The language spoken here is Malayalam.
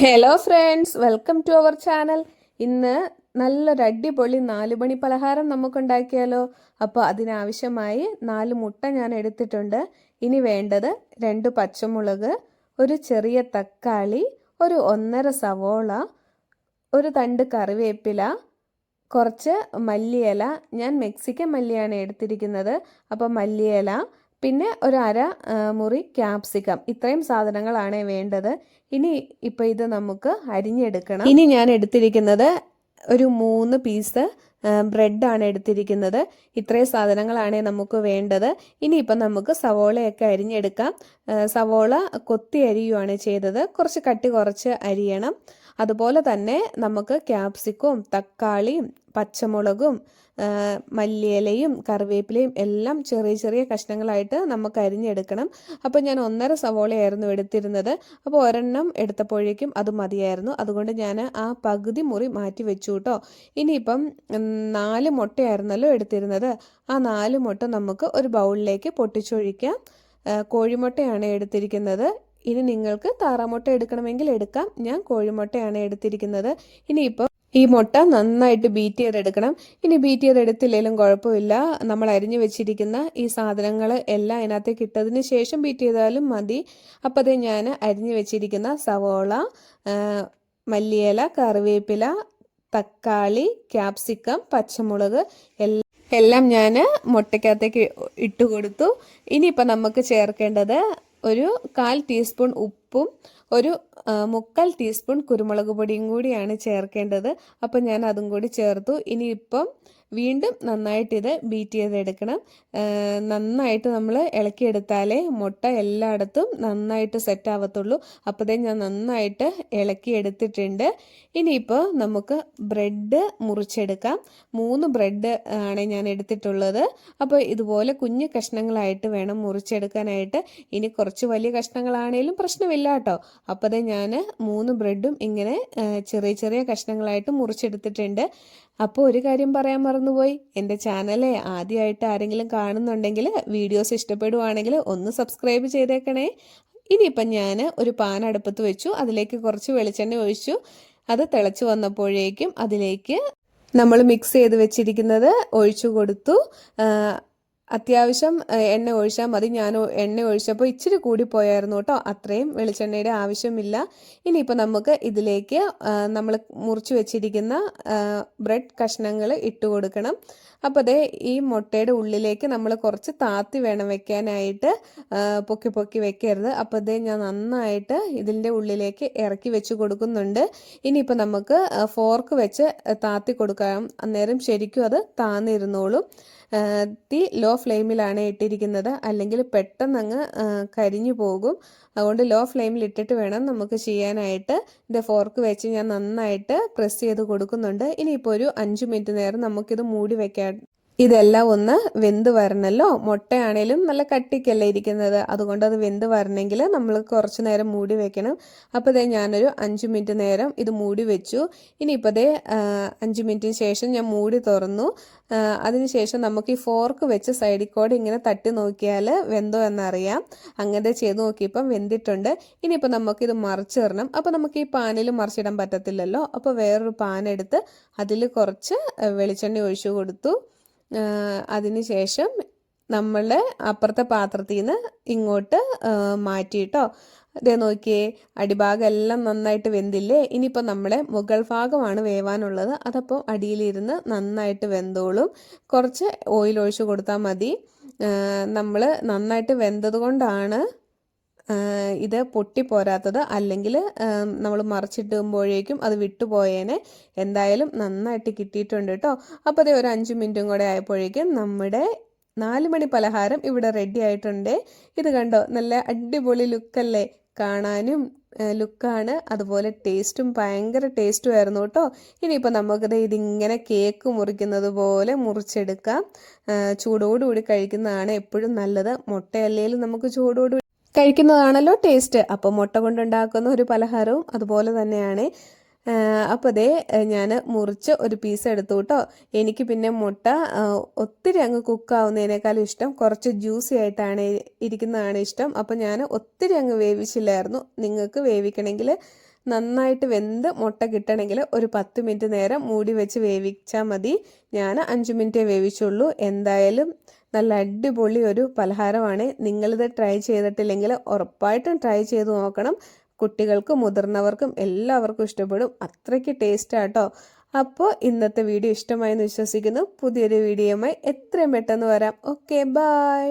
Hello friends welcome to our channel ഇന്ന് നല്ലൊരു അടിപൊളി നാലുമണി പലഹാരം നമുക്കുണ്ടാക്കിയാലോ. അപ്പോൾ അതിനാവശ്യമായി നാല് മുട്ട ഞാൻ എടുത്തിട്ടുണ്ട്. ഇനി വേണ്ടത് രണ്ട് പച്ചമുളക് ഒരു ചെറിയ തക്കാളി ഒരു ഒന്നര സവോള ഒരു തണ്ട് കറിവേപ്പില കുറച്ച് മല്ലിയില. ഞാൻ മെക്സിക്കൻ മല്ലിയാണ് എടുത്തിരിക്കുന്നത്. അപ്പോൾ മല്ലിയില പിന്നെ ഒരു അര മുറി ക്യാപ്സിക്കം ഇത്രയും സാധനങ്ങളാണ് വേണ്ടത്. ഇനി ഇപ്പോൾ ഇത് നമുക്ക് അരിഞ്ഞെടുക്കണം. ഇനി ഞാൻ എടുത്തിരിക്കുന്നത് ഒരു മൂന്ന് പീസ് ബ്രെഡാണ് എടുത്തിരിക്കുന്നത്. ഇത്രയും സാധനങ്ങളാണ് നമുക്ക് വേണ്ടത്. ഇനിയിപ്പം നമുക്ക് സവോളയൊക്കെ അരിഞ്ഞെടുക്കാം. സവോള കൊത്തി അരിയുവാണ് ചെയ്തത്. കുറച്ച് കട്ടി കുറച്ച് അരിയണം. അതുപോലെ തന്നെ നമുക്ക് ക്യാപ്സിക്കവും തക്കാളിയും പച്ചമുളകും മല്ലിയിലയും കറിവേപ്പിലയും എല്ലാം ചെറിയ ചെറിയ കഷ്ണങ്ങളായിട്ട് നമുക്ക് അരിഞ്ഞെടുക്കണം. അപ്പോൾ ഞാൻ ഒന്നര സവോളയായിരുന്നു എടുത്തിരുന്നത്. അപ്പോൾ ഒരെണ്ണം എടുത്തപ്പോഴേക്കും അത് മതിയായിരുന്നു. അതുകൊണ്ട് ഞാൻ ആ പകുതി മുറി മാറ്റി വെച്ചു കേട്ടോ. ഇനിയിപ്പം നാല് മുട്ടയായിരുന്നല്ലോ എടുത്തിരുന്നത്. ആ നാല് മുട്ട നമുക്ക് ഒരു ബൗളിലേക്ക് പൊട്ടിച്ചൊഴിക്കാം. കോഴിമുട്ടയാണ് എടുത്തിരിക്കുന്നത്. ഇനി നിങ്ങൾക്ക് താറാമുട്ട എടുക്കണമെങ്കിൽ എടുക്കാം. ഞാൻ കോഴിമുട്ടയാണ് എടുത്തിരിക്കുന്നത്. ഇനിയിപ്പം ഈ മുട്ട നന്നായിട്ട് ബീറ്റ് ചെയ്തെടുക്കണം. ഇനി ബീറ്റ് ചെയ്തെടുത്തില്ലെങ്കിലും കുഴപ്പമില്ല. നമ്മൾ അരിഞ്ഞു വെച്ചിരിക്കുന്ന ഈ സാധനങ്ങൾ എല്ലാം അതിനകത്തേക്ക് ഇട്ടതിന് ശേഷം ബീറ്റ് ചെയ്താലും മതി. അപ്പോൾ അതേ ഞാൻ അരിഞ്ഞു വെച്ചിരിക്കുന്ന സവോള മല്ലിയില കറിവേപ്പില തക്കാളി ക്യാപ്സിക്കം പച്ചമുളക് എല്ലാം എല്ലാം ഞാൻ മുട്ടയ്ക്കകത്തേക്ക് ഇട്ട് കൊടുത്തു ഇനിയിപ്പോൾ നമുക്ക് ചേർക്കേണ്ടത് ഒരു കാൽ ടീസ്പൂൺ ഉപ്പും ഒരു മുക്കാൽ ടീസ്പൂൺ കുരുമുളക് പൊടിയും കൂടിയാണ് ചേർക്കേണ്ടത്. അപ്പം ഞാൻ അതും കൂടി ചേർത്തു. ഇനിയിപ്പം വീണ്ടും നന്നായിട്ട് ഇത് ബീറ്റ് ചെയ്തെടുക്കണം. നന്നായിട്ട് നമ്മൾ ഇളക്കിയെടുത്താലേ മുട്ട എല്ലായിടത്തും നന്നായിട്ട് സെറ്റ് ആവത്തുള്ളൂ. അപ്പോഴേ ഞാൻ നന്നായിട്ട് ഇളക്കിയെടുത്തിട്ടുണ്ട്. ഇനിയിപ്പോൾ നമുക്ക് ബ്രെഡ് മുറിച്ചെടുക്കാം. മൂന്ന് ബ്രെഡ് ആണ് ഞാൻ എടുത്തിട്ടുള്ളത്. അപ്പോൾ ഇതുപോലെ കുഞ്ഞു കഷ്ണങ്ങളായിട്ട് വേണം മുറിച്ചെടുക്കാനായിട്ട്. ഇനി കുറച്ച് വലിയ കഷ്ണങ്ങളാണേലും പ്രശ്നമില്ല കേട്ടോ. അപ്പോഴേ ഞാൻ മൂന്ന് ബ്രെഡും ഇങ്ങനെ ചെറിയ ചെറിയ കഷ്ണങ്ങളായിട്ട് മുറിച്ചെടുത്തിട്ടുണ്ട്. അപ്പോൾ ഒരു കാര്യം പറയാൻ മറന്നുപോയി. എന്റെ ചാനലെ ആദ്യമായിട്ട് ആരെങ്കിലും കാണുന്നുണ്ടെങ്കിൽ വീഡിയോസ് ഇഷ്ടപ്പെടുവാണെങ്കിൽ ഒന്ന് സബ്സ്ക്രൈബ് ചെയ്തേക്കണേ. ഇനിയിപ്പം ഞാൻ ഒരു പാൻ അടുപ്പത്ത് വെച്ചു. അതിലേക്ക് കുറച്ച് വെളിച്ചെണ്ണ ഒഴിച്ചു. അത് തിളച്ചു വന്നപ്പോഴേക്കും അതിലേക്ക് നമ്മൾ മിക്സ് ചെയ്ത് വെച്ചിരിക്കുന്നത് ഒഴിച്ചു കൊടുത്തു. അത്യാവശ്യം എണ്ണ ഒഴിച്ചാൽ മതി. ഞാൻ എണ്ണ ഒഴിച്ചപ്പോൾ ഇച്ചിരി കൂടി പോയായിരുന്നു കേട്ടോ. അത്രയും വെളിച്ചെണ്ണയുടെ ആവശ്യമില്ല. ഇനിയിപ്പോൾ നമുക്ക് ഇതിലേക്ക് നമ്മൾ മുറിച്ച് വെച്ചിരിക്കുന്ന ബ്രെഡ് കഷ്ണങ്ങൾ ഇട്ട് കൊടുക്കണം. അപ്പോൾ അതേ ഈ മുട്ടയുടെ ഉള്ളിലേക്ക് നമ്മൾ കുറച്ച് താത്തി വേണം വെക്കാനായിട്ട് പൊക്കി പൊക്കി വെക്കരുത്. അപ്പോൾ അതേ ഞാൻ നന്നായിട്ട് ഇതിന്റെ ഉള്ളിലേക്ക് ഇറക്കി വെച്ച് കൊടുക്കുന്നുണ്ട്. ഇനിയിപ്പോൾ നമുക്ക് ഫോർക്ക് വെച്ച് താത്തി കൊടുക്കാം. അന്നേരം ശരിക്കും അത് താന്നിരുന്നോളും. തീ ലോ ഫ്ലെയിമിലാണ് ഇട്ടിരിക്കുന്നത്. അല്ലെങ്കിൽ പെട്ടെന്ന് അങ്ങ് കരിഞ്ഞു പോകും. അതുകൊണ്ട് ലോ ഫ്ലെയിമിൽ ഇട്ടിട്ട് വേണം നമുക്ക് ചെയ്യാനായിട്ട്. ഇത് ഫോർക്ക് വെച്ച് ഞാൻ നന്നായിട്ട് പ്രസ് ചെയ്ത് കൊടുക്കുന്നുണ്ട്. ഇനിയിപ്പോൾ ഒരു അഞ്ച് മിനിറ്റ് നേരം നമുക്കിത് മൂടി വെക്കാൻ ഇതെല്ലാം ഒന്ന് വെന്ത് വരണമല്ലോ മുട്ടയാണേലും നല്ല കട്ടിക്കല്ലേ ഇരിക്കുന്നത്. അതുകൊണ്ട് അത് വെന്ത് വരണമെങ്കിൽ നമ്മൾ കുറച്ച് നേരം മൂടി വെക്കണം. അപ്പോൾ ദേ ഞാനൊരു അഞ്ച് മിനിറ്റ് നേരം ഇത് മൂടി വെച്ചു. ഇനിയിപ്പോൾ ആ, അഞ്ച് മിനിറ്റിന് ശേഷം ഞാൻ മൂടി തുറന്നു. അതിനുശേഷം നമുക്ക് ഈ ഫോർക്ക് വെച്ച് സൈഡിൽ കൂടെ ഇങ്ങനെ തട്ടി നോക്കിയാൽ വെന്തോ എന്നറിയാം. അങ്ങനെ ചെയ്ത് നോക്കിയപ്പം വെന്തിട്ടുണ്ട്. ഇനിയിപ്പോൾ നമുക്കിത് മറിച്ചിടണം അപ്പോൾ നമുക്ക് ഈ പാനിൽ മറിച്ചിടാൻ പറ്റത്തില്ലല്ലോ. അപ്പോൾ വേറൊരു പാൻ എടുത്ത് അതിൽ കുറച്ച് വെളിച്ചെണ്ണ ഒഴിച്ചു കൊടുത്തു. അതിന് ശേഷം നമ്മൾ അപ്പുറത്തെ പാത്രത്തിൽ നിന്ന് ഇങ്ങോട്ട് മാറ്റിയിട്ടോ. ഇതേ നോക്കിയേ അടിഭാഗം എല്ലാം നന്നായിട്ട് വെന്തില്ലേ? ഇനിയിപ്പോൾ നമ്മളെ മുകൾ ഭാഗമാണ് വേവാനുള്ളത്. അതപ്പോൾ അടിയിലിരുന്ന് നന്നായിട്ട് വെന്തോളും. കുറച്ച് ഓയിൽ ഒഴിച്ച് കൊടുത്താൽ മതി. നമ്മൾ നന്നായിട്ട് വെന്തത് കൊണ്ടാണ് ഇത് പൊട്ടിപ്പോരാത്തത് അല്ലെങ്കിൽ നമ്മൾ മറിച്ചിട്ടുമ്പോഴേക്കും അത് വിട്ടുപോയേനെ എന്തായാലും നന്നായിട്ട് കിട്ടിയിട്ടുണ്ട് കേട്ടോ അപ്പോൾ അതേ ഒരു അഞ്ച് മിനിറ്റും കൂടെ ആയപ്പോഴേക്കും നമ്മുടെ നാല് മണി പലഹാരം ഇവിടെ റെഡി ആയിട്ടുണ്ട്. ഇത് കണ്ടോ? നല്ല അടിപൊളി ലുക്കല്ലേ? കാണാനും ലുക്കാണ്. അതുപോലെ ടേസ്റ്റും ഭയങ്കര ടേസ്റ്റും ആയിരുന്നു കേട്ടോ ഇനിയിപ്പോൾ നമുക്കിത് ഇതിങ്ങനെ കേക്ക് മുറിക്കുന്നത് പോലെ മുറിച്ചെടുക്കാം. ചൂടോടുകൂടി കഴിക്കുന്നതാണ് എപ്പോഴും നല്ലത്. മുട്ടയല്ലേലും നമുക്ക് ചൂടോടുകൂടി കഴിക്കുന്നതാണല്ലോ ടേസ്റ്റ്. അപ്പം മുട്ട കൊണ്ടുണ്ടാക്കുന്ന ഒരു പലഹാരവും അതുപോലെ തന്നെയാണ്. അപ്പോൾ അതേ ഞാൻ മുറിച്ച് ഒരു പീസ് എടുത്തു കേട്ടോ. എനിക്ക് പിന്നെ മുട്ട ഒത്തിരി അങ്ങ് കുക്കാവുന്നതിനേക്കാളും ഇഷ്ടം കുറച്ച് ജ്യൂസി ആയിട്ടാണ് ഇരിക്കുന്നതാണ് ഇഷ്ടം. അപ്പോൾ ഞാൻ ഒത്തിരി അങ്ങ് വേവിച്ചില്ലായിരുന്നു. നിങ്ങൾക്ക് വേവിക്കണമെങ്കിൽ നന്നായിട്ട് വെന്ത് മുട്ട കിട്ടണമെങ്കിൽ ഒരു പത്ത് മിനിറ്റ് നേരം മൂടി വെച്ച് വേവിച്ചാൽ മതി. ഞാൻ അഞ്ച് മിനിറ്റേ വേവിച്ചുള്ളൂ. എന്തായാലും നല്ല അടിപൊളി ഒരു പലഹാരമാണ്. നിങ്ങളിത് ട്രൈ ചെയ്തിട്ടില്ലെങ്കിൽ ഉറപ്പായിട്ടും ട്രൈ ചെയ്ത് നോക്കണം. കുട്ടികൾക്കും മുതിർന്നവർക്കും എല്ലാവർക്കും ഇഷ്ടപ്പെടും. അത്രയ്ക്ക് ടേസ്റ്റാട്ടോ അപ്പോൾ ഇന്നത്തെ വീഡിയോ ഇഷ്ടമായി എന്ന് വിശ്വസിക്കുന്നു. പുതിയൊരു വീഡിയോയുമായി എത്രയും പെട്ടെന്ന് വരാം. Okay bye